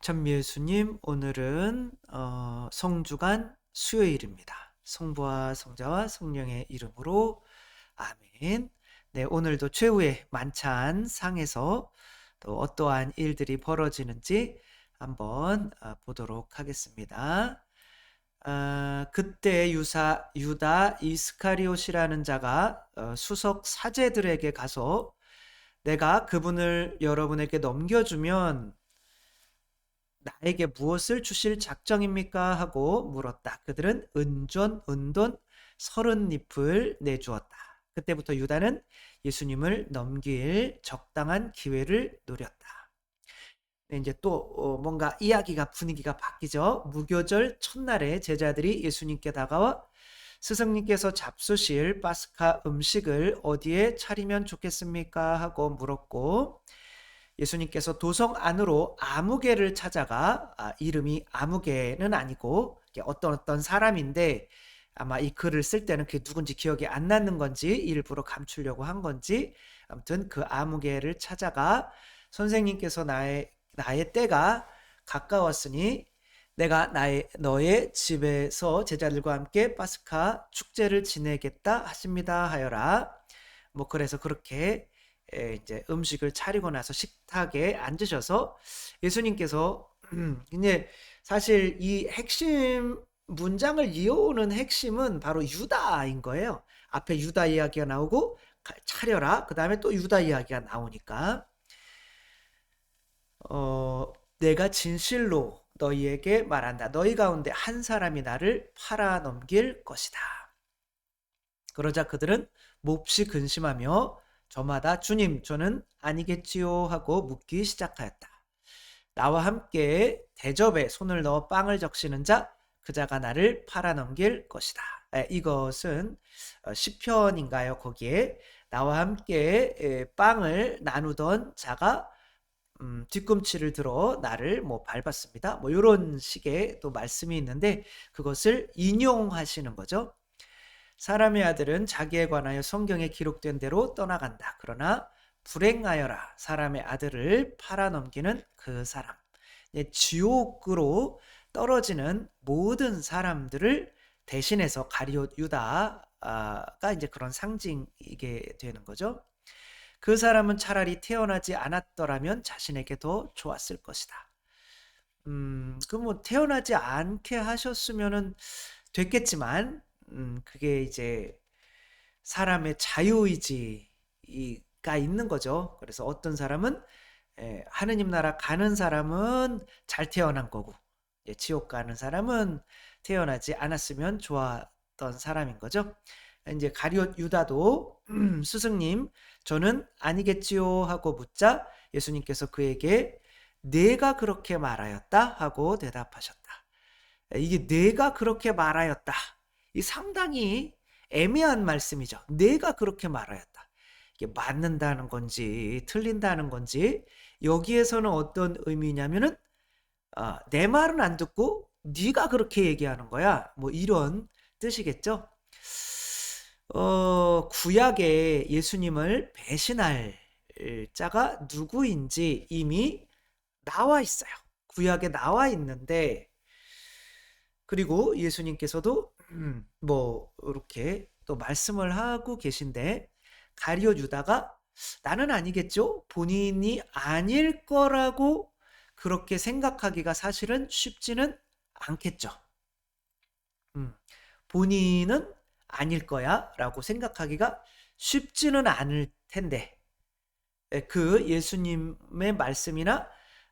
천미예수님, 오늘은 어, 성주간 수요일입니다. 성부와 성자와 성령의 이름으로 아멘. 네, 오늘도 최후의 만찬 상에서 또 어떠한 일들이 벌어지는지 한번 어, 보도록 하겠습니다. 어, 그때 유사 유다 이스카리옷이라는 자가 어, 수석 사제들에게 가서 내가 그분을 여러분에게 넘겨주면 나에게 무엇을 주실 작정입니까? 하고 물었다. 그들은 은전, 은돈 서른 잎을 내주었다. 그때부터 유다는 예수님을 넘길 적당한 기회를 노렸다. 네, 이제 또 어, 뭔가 이야기가 분위기가 바뀌죠. 무교절 첫날에 제자들이 예수님께 다가와 스승님께서 잡수실 파스카 음식을 어디에 차리면 좋겠습니까? 하고 물었고 예수님께서 도성 안으로 아무개를 찾아가 아, 이름이 아무개는 아니고 어떤 어떤 사람인데 아마 이 글을 쓸 때는 그게 누군지 기억이 안 나는 건지 일부러 감추려고 한 건지 아무튼 그 아무개를 찾아가 선생님께서 나의 나의 때가 가까웠으니 내가 나의 너의 집에서 제자들과 함께 파스카 축제를 지내겠다 하십니다 하여라. 뭐 그래서 그렇게 이제 음식을 차리고 나서 식탁에 앉으셔서 예수님께서 이제 사실 이 핵심 문장을 이어오는 핵심은 바로 유다인 거예요. 앞에 유다 이야기가 나오고 차려라. 그 다음에 또 유다 이야기가 나오니까 어, 내가 진실로 너희에게 말한다. 너희 가운데 한 사람이 나를 팔아 넘길 것이다. 그러자 그들은 몹시 근심하며 저마다 주님, 저는 아니겠지요 하고 묻기 시작하였다. 나와 함께 대접에 손을 넣어 빵을 적시는 자, 그 자가 나를 팔아넘길 것이다. 이것은 어, 시편인가요? 거기에 나와 함께 빵을 나누던 자가 음, 뒤꿈치를 들어 나를 뭐 밟았습니다. 뭐 이런 식의 또 말씀이 있는데 그것을 인용하시는 거죠. 사람의 아들은 자기에 관하여 성경에 기록된 대로 떠나간다. 그러나 불행하여라. 사람의 아들을 팔아넘기는 그 사람. 지옥으로 떨어지는 모든 사람들을 대신해서 가리옷 유다가 이제 그런 상징이게 되는 거죠. 그 사람은 차라리 태어나지 않았더라면 자신에게 더 좋았을 것이다. 음, 그 뭐 태어나지 않게 하셨으면은 됐겠지만 음, 그게 이제 사람의 자유의지가 있는 거죠. 그래서 어떤 사람은 예, 하느님 나라 가는 사람은 잘 태어난 거고, 예, 지옥 가는 사람은 태어나지 않았으면 좋았던 사람인 거죠. 이제 가리옷 유다도 음, 스승님 저는 아니겠지요 하고 묻자 예수님께서 그에게 내가 그렇게 말하였다 하고 대답하셨다. 이게 내가 그렇게 말하였다. 이 상당히 애매한 말씀이죠. 내가 그렇게 말하였다. 이게 맞는다는 건지 틀린다는 건지 여기에서는 어떤 의미냐면은 어, 내 말은 안 듣고 네가 그렇게 얘기하는 거야. 뭐 이런 뜻이겠죠. 어, 구약에 예수님을 배신할 자가 누구인지 이미 나와 있어요. 구약에 나와 있는데 그리고 예수님께서도 음, 뭐 이렇게 또 말씀을 하고 계신데 가리오 유다가 나는 아니겠죠? 본인이 아닐 거라고 그렇게 생각하기가 사실은 쉽지는 않겠죠. 음, 본인은 아닐 거야 라고 생각하기가 쉽지는 않을 텐데 예, 그 예수님의 말씀이나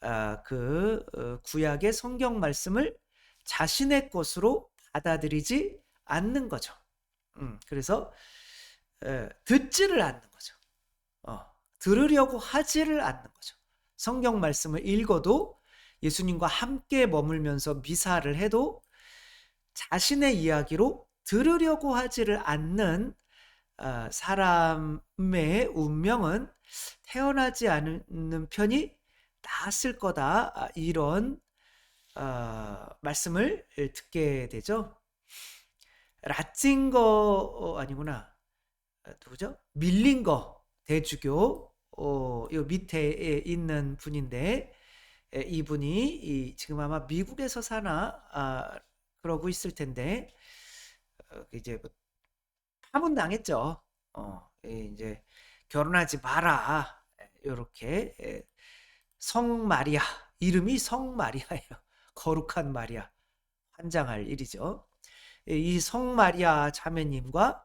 아, 그 어, 구약의 성경 말씀을 자신의 것으로 받아들이지 않는 거죠. 음, 그래서 듣지를 않는 거죠. 어, 들으려고 하지를 않는 거죠. 성경 말씀을 읽어도 예수님과 함께 머물면서 미사를 해도 자신의 이야기로 들으려고 하지를 않는 어, 사람의 운명은 태어나지 않는 편이 나았을 거다. 아, 이런 어, 말씀을 듣게 되죠. 라찐거 어, 아니구나. 아, 누구죠? 밀린 거 대주교 어, 요 밑에 있는 분인데 에, 이분이 이, 지금 아마 미국에서 사나 아, 그러고 있을 텐데 어, 이제 뭐 파문 당했죠. 어, 예, 이제 결혼하지 마라. 이렇게 성 마리아 이름이 성 마리아예요. 거룩한 마리아 환장할 일이죠. 예, 이성 마리아 자매님과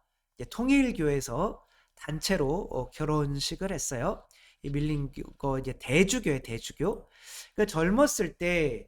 통일교에서 단체로 어, 결혼식을 했어요. 이 밀린 거 이제 대주교의 대주교. 그 젊었을 때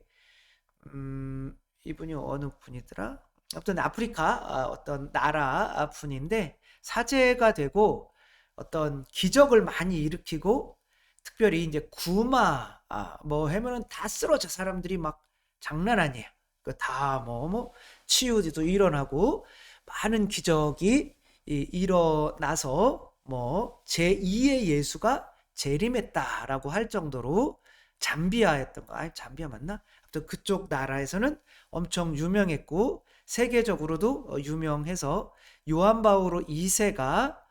음, 이분이 어느 분이더라? 어떤 아프리카 아, 어떤 나라 분인데 사제가 되고 어떤 기적을 많이 일으키고 특별히 이제 구마 아, 뭐 하면은 다 쓰러져 사람들이 막 장난 아니에요. 그다뭐뭐 치유도 일어나고 많은 기적이 일어나서 뭐 제2의 예수가 재림했다라고 할 정도로 잠비아였던 거, 아니 잠비아 맞나? 또 그쪽 나라에서는 엄청 유명했고 세계적으로도 어, 유명해서 요한 바오로 2세가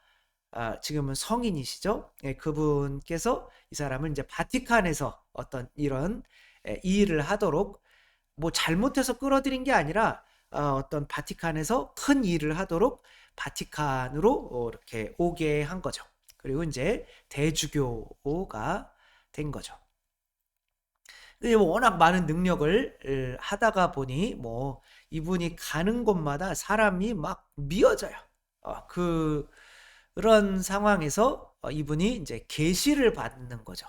아, 지금은 성인이시죠? 예, 그분께서 이 사람을 이제 바티칸에서 어떤 이런 예, 일을 하도록 뭐 잘못해서 끌어들인 게 아니라 어, 떤 바티칸에서 큰 일을 하도록 바티칸으로 어, 이렇게 오게 한 거죠. 그리고 이제 대주교가 된 거죠. 워낙 많은 능력을 하다가 보니 뭐 이분이 가는 곳마다 사람이 막 미어져요. 어, 그 그런 상황에서 어, 이분이 이제 계시를 받는 거죠.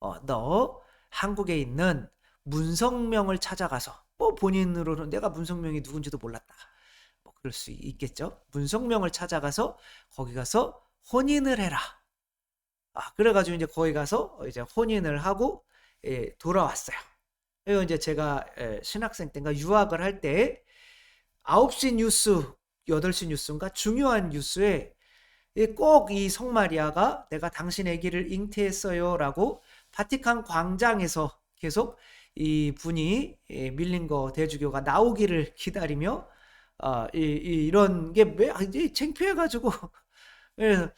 어, 너 한국에 있는 문성명을 찾아가서 뭐 본인으로는 내가 문성명이 누군지도 몰랐다. 뭐 그럴 수 있겠죠. 문성명을 찾아가서 거기 가서 혼인을 해라. 아, 그래가지고 이제 거기 가서 이제 혼인을 하고 예, 돌아왔어요. 그리고 이제 제가 예, 신학생 때인가 유학을 할 때 9시 뉴스, 8시 뉴스인가 중요한 뉴스에 꼭이 성마리아가 내가 당신 아기를 잉태했어요라고 바티칸 광장에서 계속 이 분이 예, 밀린 거 대주교가 나오기를 기다리며 어, 이, 이, 이런 게왜 아, 창피해가지고.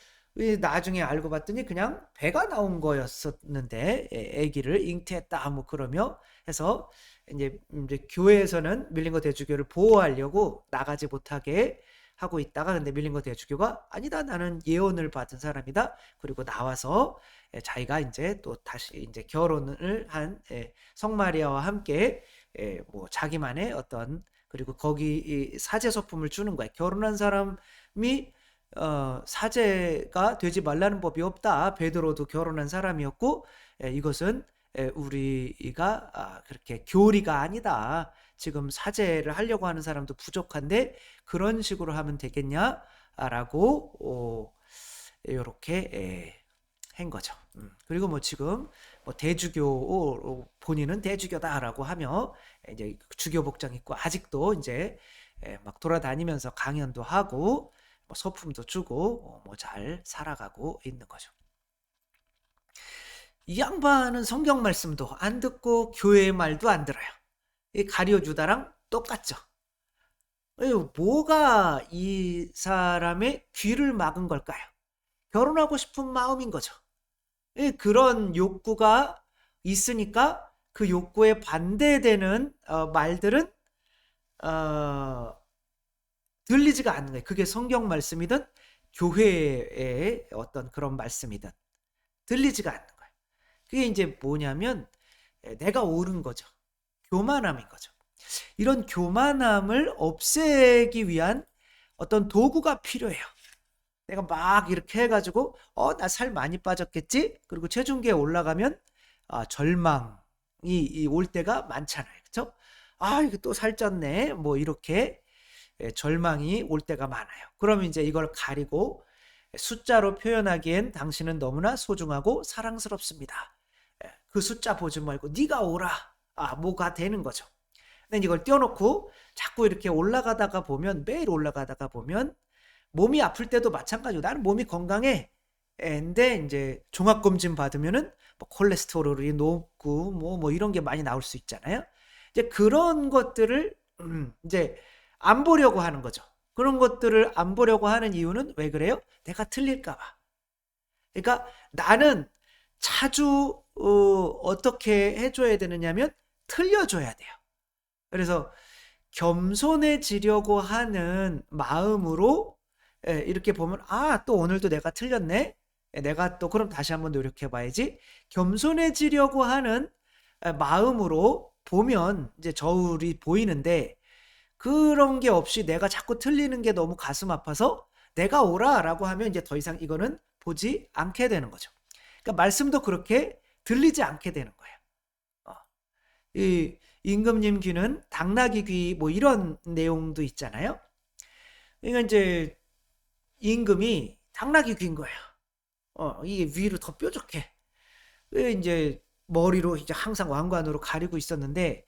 나중에 알고 봤더니 그냥 배가 나온 거였었는데 아기를 잉태했다 뭐 그러며 해서 이제, 이제 교회에서는 밀린 거 대주교를 보호하려고 나가지 못하게 하고 있다가 근데 밀린거 대주교가 아니다 나는 예언을 받은 사람이다 그리고 나와서 자기가 이제 또 다시 이제 결혼을 한 성마리아와 함께 뭐 자기만의 어떤 그리고 거기 사제 소품을 주는 거야 결혼한 사람이 어, 사제가 되지 말라는 법이 없다. 베드로도 결혼한 사람이었고 에, 이것은 에, 우리가 아, 그렇게 교리가 아니다. 지금 사제를 하려고 하는 사람도 부족한데 그런 식으로 하면 되겠냐라고 어, 이렇게 한 거죠. 음, 그리고 뭐 지금 뭐 대주교 본인은 대주교다라고 하며 이제 주교 복장 입고 아직도 이제 막 돌아다니면서 강연도 하고 뭐 소품도 주고 어, 뭐잘 살아가고 있는 거죠. 이 양반은 성경 말씀도 안 듣고 교회의 말도 안 들어요. 이 가리오 주다랑 똑같죠. 뭐가 이 사람의 귀를 막은 걸까요? 결혼하고 싶은 마음인 거죠. 그런 욕구가 있으니까 그 욕구에 반대되는 어, 말들은 어, 들리지가 않는 거예요. 그게 성경 말씀이든 교회의 어떤 그런 말씀이든 들리지가 않는 거예요. 그게 이제 뭐냐면 내가 옳은 거죠. 교만함인 거죠. 이런 교만함을 없애기 위한 어떤 도구가 필요해요. 내가 막 이렇게 해가지고 어 나 살 많이 빠졌겠지? 그리고 체중계에 올라가면 아, 절망이 올 때가 많잖아요. 그렇죠? 아 이거 또 살쪘네. 뭐 이렇게 예, 절망이 올 때가 많아요. 그럼 이제 이걸 가리고 숫자로 표현하기엔 당신은 너무나 소중하고 사랑스럽습니다. 예, 그 숫자 보지 말고 네가 오라. 아, 뭐가 되는 거죠. 근데 이걸 띄워놓고 자꾸 이렇게 올라가다가 보면 매일 올라가다가 보면 몸이 아플 때도 마찬가지고 나는 몸이 건강해. 예, 근데 이제 종합검진 받으면은 뭐 콜레스테롤이 높고 뭐, 뭐 이런 게 많이 나올 수 있잖아요. 이제 그런 것들을 음, 이제 안 보려고 하는 거죠. 그런 것들을 안 보려고 하는 이유는 왜 그래요? 내가 틀릴까봐. 그러니까 나는 자주 어, 어떻게 해줘야 되느냐면 틀려줘야 돼요. 그래서 겸손해지려고 하는 마음으로 예, 이렇게 보면 아, 또 오늘도 내가 틀렸네. 예, 내가 또 그럼 다시 한번 노력해 봐야지. 겸손해지려고 하는 예, 마음으로 보면 이제 저울이 보이는데 그런 게 없이 내가 자꾸 틀리는 게 너무 가슴 아파서 내가 오라라고 하면 이제 더 이상 이거는 보지 않게 되는 거죠. 그러니까 말씀도 그렇게 들리지 않게 되는 거예요. 어. 이 임금님 귀는 당나귀 귀 뭐 이런 내용도 있잖아요. 그러니까 이제 임금이 당나귀 귀인 거예요. 어, 이게 위로 더 뾰족해. 왜 이제 머리로 이제 항상 왕관으로 가리고 있었는데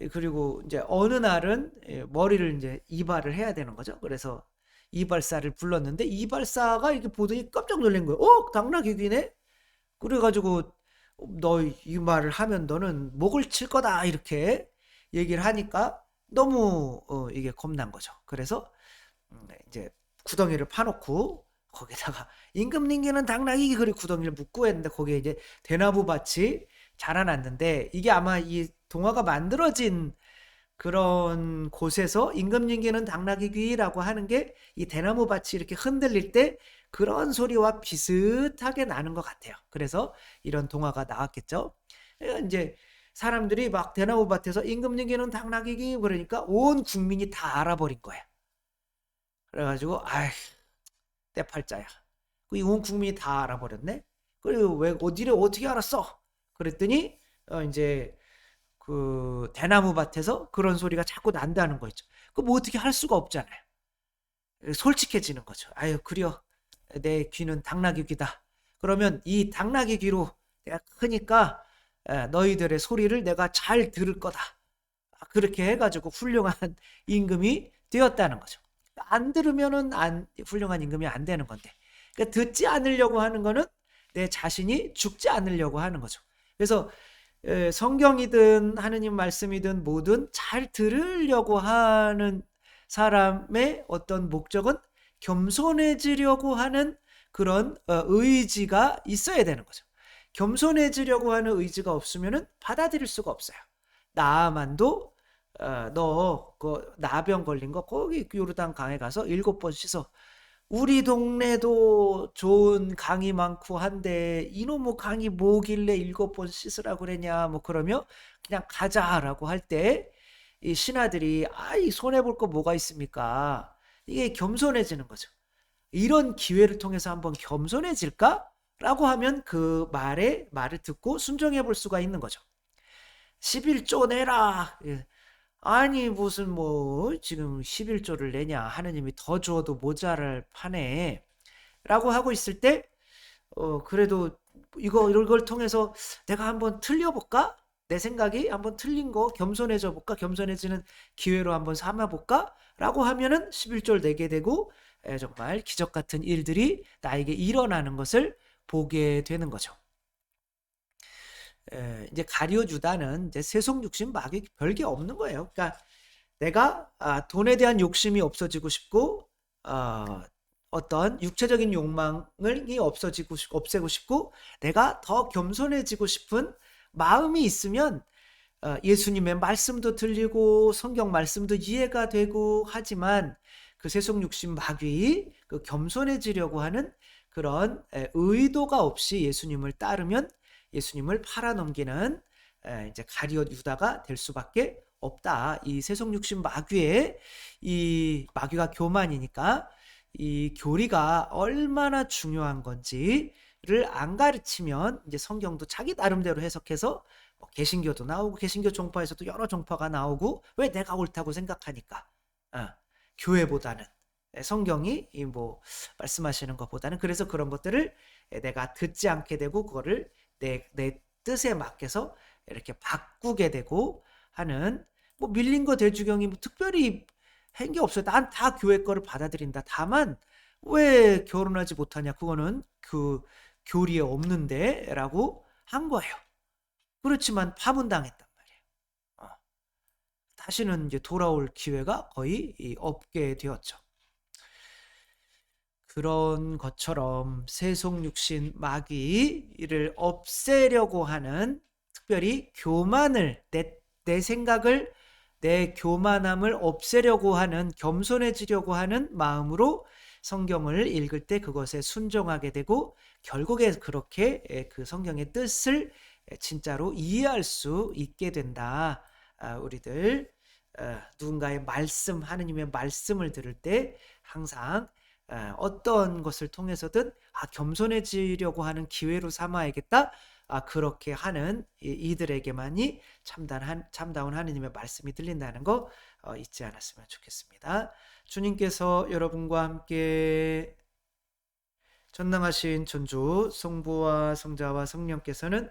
예, 그리고 이제 어느 날은 예, 머리를 이제 이발을 해야 되는 거죠. 그래서 이발사를 불렀는데 이발사가 이렇게 보더니 깜짝 놀란 거예요. 어, 당나귀 귀네? 그래가지고 너 이 말을 하면 너는 목을 칠 거다 이렇게 얘기를 하니까 너무 어, 이게 겁난 거죠. 그래서 음, 이제 구덩이를 파놓고 거기다가 임금님께는 당나귀 그리 구덩이를 묻고 했는데 거기에 이제 대나무 밭이 자라났는데 이게 아마 이 동화가 만들어진 그런 곳에서 임금님께는 당나귀 귀라고 하는 게 이 대나무 밭이 이렇게 흔들릴 때 그런 소리와 비슷하게 나는 것 같아요. 그래서 이런 동화가 나왔겠죠. 이제 사람들이 막 대나무 밭에서 임금님께는 당나귀 귀 그러니까 온 국민이 다 알아버린 거야. 그래가지고 아이 때팔자야. 그온 국민이 다 알아버렸네. 그리고 왜 어디를 어떻게 알았어? 그랬더니 어 이제 그 대나무 밭에서 그런 소리가 자꾸 난다는 거 있죠. 그뭐 어떻게 할 수가 없잖아요. 솔직해지는 거죠. 아유 그려 내 귀는 당나귀 귀다. 그러면 이 당나귀 귀로 내가 크니까 너희들의 소리를 내가 잘 들을 거다. 그렇게 해가지고 훌륭한 임금이 되었다는 거죠. 안 들으면은 안 훌륭한 임금이 안 되는 건데 그러니까 듣지 않으려고 하는 거는 내 자신이 죽지 않으려고 하는 거죠. 그래서 성경이든 하느님 말씀이든 뭐든 잘 들으려고 하는 사람의 어떤 목적은 겸손해지려고 하는 그런 어, 의지가 있어야 되는 거죠. 겸손해지려고 하는 의지가 없으면 받아들일 수가 없어요. 나만도 어, 너그 나병 걸린 거 거기 요르단 강에 가서 일곱 번 씻어. 우리 동네도 좋은 강이 많고 한데 이놈의 강이 뭐길래 일곱 번 씻으라고 그랬냐 뭐 그러면 그냥 가자라고 할 때 이 신하들이 아 이 손해 볼 거 뭐가 있습니까? 이게 겸손해지는 거죠. 이런 기회를 통해서 한번 겸손해질까? 라고 하면 그 말에 말을 듣고 순종해 볼 수가 있는 거죠. 11조 내라. 예. 아니 무슨 뭐 지금 11조를 내냐 하느님이 더 주어도 모자랄 판에 라고 하고 있을 때 어, 그래도 이거 이런 걸 통해서 내가 한번 틀려볼까? 내 생각이 한번 틀린 거 겸손해져 볼까? 겸손해지는 기회로 한번 삼아 볼까? 라고 하면은 11조를 내게 되고 에, 정말 기적 같은 일들이 나에게 일어나는 것을 보게 되는 거죠. 에, 이제 가리오 주다는 이제 세속 욕심 막이 별게 없는 거예요. 그러니까 내가 아, 돈에 대한 욕심이 없어지고 싶고 어, 어떤 육체적인 욕망을 없어지고 싶, 없애고 싶고 내가 더 겸손해지고 싶은 마음이 있으면 어, 예수님의 말씀도 들리고 성경 말씀도 이해가 되고 하지만 그 세속 욕심 마귀 그 겸손해지려고 하는 그런 의도가 없이 예수님을 따르면 예수님을 팔아넘기는 이제 가리옷 유다가 될 수밖에 없다. 이 세속 육신 마귀의 이 마귀가 교만이니까 이 교리가 얼마나 중요한 건지를 안 가르치면 이제 성경도 자기 나름대로 해석해서 뭐 개신교도 나오고 개신교 종파에서도 여러 종파가 나오고 왜 내가 옳다고 생각하니까 어, 교회보다는 성경이 뭐 말씀하시는 것보다는 그래서 그런 것들을 내가 듣지 않게 되고 그거를 내, 내 뜻에 맡겨서 이렇게 바꾸게 되고 하는 뭐 밀린 거 대주경이 뭐 특별히 한 게 없어요. 난 다 교회 거를 받아들인다. 다만 왜 결혼하지 못하냐? 그거는 그 교리에 없는데라고 한 거예요. 그렇지만 파문당했단 말이에요. 어. 다시는 이제 돌아올 기회가 거의 없게 되었죠. 그런 것처럼 세속 육신 마귀를 없애려고 하는 특별히 교만을 내, 내 생각을 내 교만함을 없애려고 하는 겸손해지려고 하는 마음으로 성경을 읽을 때 그것에 순종하게 되고 결국에 그렇게 에, 그 성경의 뜻을 에, 진짜로 이해할 수 있게 된다. 아, 우리들 어, 누군가의 말씀 하느님의 말씀을 들을 때 항상 어, 어떤 것을 통해서든 아, 겸손해지려고 하는 기회로 삼아야겠다. 아, 그렇게 하는 이- 이들에게만이 참단한 참다운 하느님의 말씀이 들린다는 거 어, 잊지 않았으면 좋겠습니다. 주님께서 여러분과 함께 전능하신 전주 성부와 성자와 성령께서는